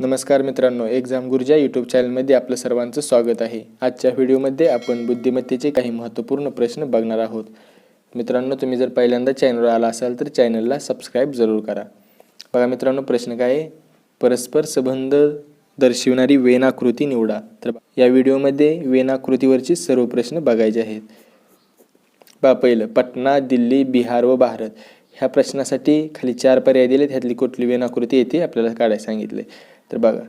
नमस्कार मित्रांनो exam गुरुजा YouTube चॅनलमध्ये आपलं सर्वांचं स्वागत आहे. आजच्या व्हिडिओमध्ये आपण बुद्धिमत्तेचे काही महत्त्वपूर्ण प्रश्न बघणार आहोत. मित्रांनो तुम्ही जर पहिल्यांदा चॅनलवर आला असाल तर चॅनलला सबस्क्राईब जरूर करा. बघा मित्रांनो प्रश्न काय आहे? परस्पर संबंध दर्शविणारी वेनाकृती निवडा. तर या व्हिडिओमध्ये वेनाकृतीवरचे सर्व प्रश्न बघायचे आहेत. बा पहिलं पटना दिल्ली बिहार व भारत. ह्या प्रश्नासाठी खाली चार पर्याय दिले ह्यातली कुठली वेनाकृती येते आपल्याला काढायला सांगितले तर बघा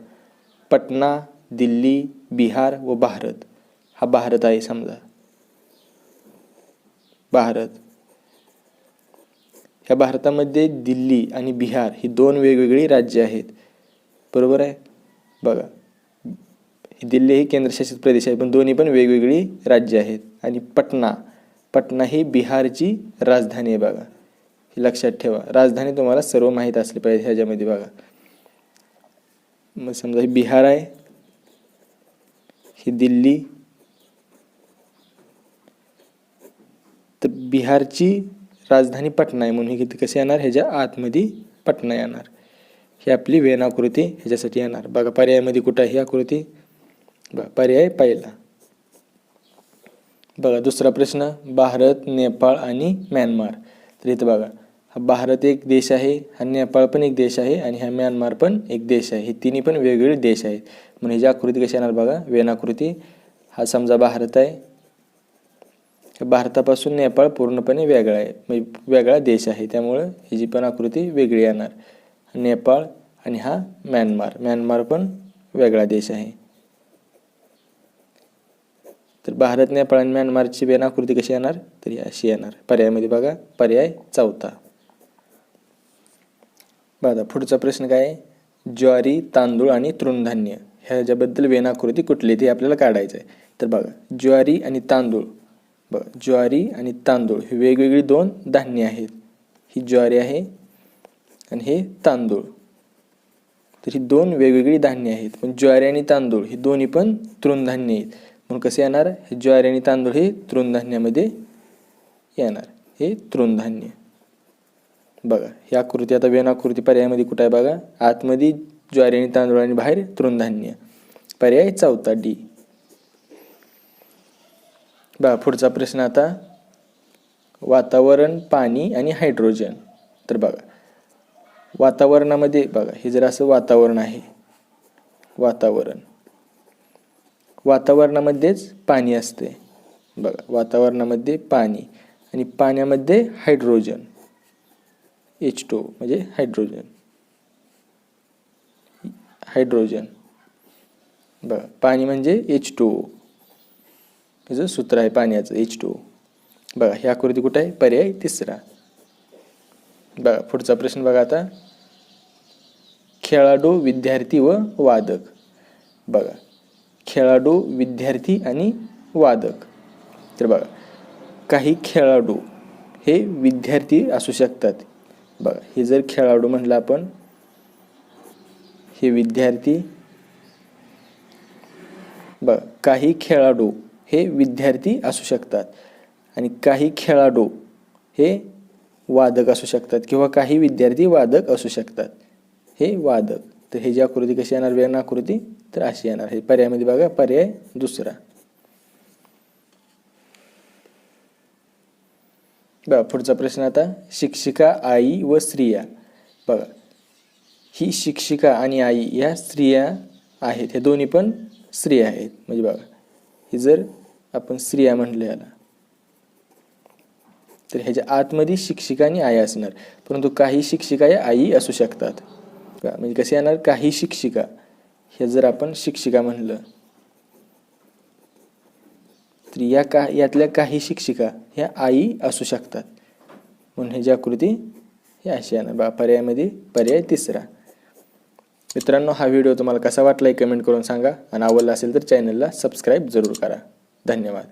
पटना दिल्ली बिहार व भारत. हा भारत आहे समजा. भारत. ह्या भारतामध्ये दिल्ली आणि बिहार ही दोन वेगवेगळी राज्य आहेत. बरोबर आहे? बघा. दिल्ली ही केंद्रशासित प्रदेश आहे पण दोन्ही पण वेगवेगळी राज्य आहेत. आणि पटना. पटना ही बिहारची राजधानी आहे बघा. हे लक्षात ठेवा. राजधानी तुम्हाला सर्व माहीत असली पाहिजे ह्याच्यामध्ये बघा. मग समजा ही बिहार आहे ही दिल्ली तर बिहारची राजधानी पटना आहे म्हणून हे किती कसे येणार? ह्याच्या आतमध्ये पटना येणार. ही आपली वेन आकृती ह्याच्यासाठी येणार. बघा पर्यायामध्ये कुठं आहे ही आकृती? बघा पर्याय पहिला. बघा दुसरा प्रश्न भारत नेपाळ आणि म्यानमार. तर इथं बघा भारत एक देश आहे हा नेपाळ पण एक देश आहे आणि हा म्यानमार पण एक देश आहे. हे तिन्ही पण वेगवेगळे देश आहेत. म्हणून ह्याची आकृती कशी येणार बघा वेनाकृती हा समजा भारत आहे. भारतापासून नेपाळ पूर्णपणे वेगळा आहे. म्हणजे वेगळा देश आहे. त्यामुळं ह्याची पण आकृती वेगळी येणार. नेपाळ आणि हा म्यानमार. म्यानमार पण वेगळा देश आहे. तर भारत नेपाळ आणि म्यानमारची वेनाकृती कशी येणार? तर अशी येणार. पर्यायामध्ये बघा. पर्याय चौथा. बघा पुढचा प्रश्न काय ज्वारी तांदूळ आणि तृणधान्य ह्याच्याबद्दल वेनाकृती कुठली ती आपल्याला काढायचं आहे तर बघा ज्वारी आणि तांदूळ. बघा ज्वारी आणि तांदूळ हे वेगवेगळी दोन धान्य आहेत. ही ज्वारी आहे आणि हे तांदूळ. तर ही दोन वेगवेगळी धान्य आहेत. पण ज्वारी आणि तांदूळ हे दोन्ही पण तृणधान्य आहेत. म्हणून कसे येणार? हे ज्वारी आणि तांदूळ हे तृणधान्यामध्ये येणार. हे तृणधान्य. बघा ही आकृती आता वेन आकृती पर्यायामध्ये कुठं आहे बघा? आतमध्ये ज्वारी आणि तांदूळ आणि बाहेर तृणधान्य. पर्याय चौथा डी. बघा पुढचा प्रश्न आता. वातावरण पाणी आणि हायड्रोजन. तर बघा वातावरणामध्ये बघा हे जर असं वातावरण आहे वातावरण. वातावरणामध्येच पाणी असते. बघा वातावरणामध्ये पाणी आणि पाण्यामध्ये हायड्रोजन. एच टू म्हणजे हायड्रोजन हायड्रोजन बघा पाणी म्हणजे एच टू त्याचं सूत्र आहे पाण्याचं एच टू बघा ही आकृती कुठं आहे? पर्याय तिसरा. बघा पुढचा प्रश्न बघा आता. खेळाडू विद्यार्थी व वादक. बघा खेळाडू विद्यार्थी आणि वादक. तर बघा काही खेळाडू हे विद्यार्थी असू शकतात. बघा हे जर खेळाडू म्हटलं आपण हे विद्यार्थी बघा काही खेळाडू हे विद्यार्थी असू शकतात आणि काही खेळाडू हे वादक असू शकतात किंवा काही विद्यार्थी वादक असू शकतात. हे वादक. तर हे जी आकृती कशी येणार वेन आकृती तर अशी येणार. हे पर्यायामध्ये बघा पर्याय दुसरा. बघा पुढचा प्रश्न आता. शिक्षिका आई व स्त्रिया. बघा ही शिक्षिका आणि आई या स्त्रिया आहेत. हे दोन्ही पण स्त्रिया आहेत. म्हणजे बघा ही जर आपण स्त्रिया म्हटलं याला तर ह्याच्या आतमध्ये शिक्षिका आणि आई असणार. परंतु काही शिक्षिका या आई असू शकतात. म्हणजे कसे येणार? काही शिक्षिका. हे जर आपण शिक्षिका म्हणलं तर या का यातल्या काही शिक्षिका ह्या आई असू शकतात. म्हणून ह्याची आकृती हे अशी आहे बा पर्यायामध्ये पर्याय तिसरा. मित्रांनो हा व्हिडिओ तुम्हाला कसा वाटला कमेंट करून सांगा. आणि आवडला असेल तर चॅनलला सबस्क्राईब जरूर करा. धन्यवाद.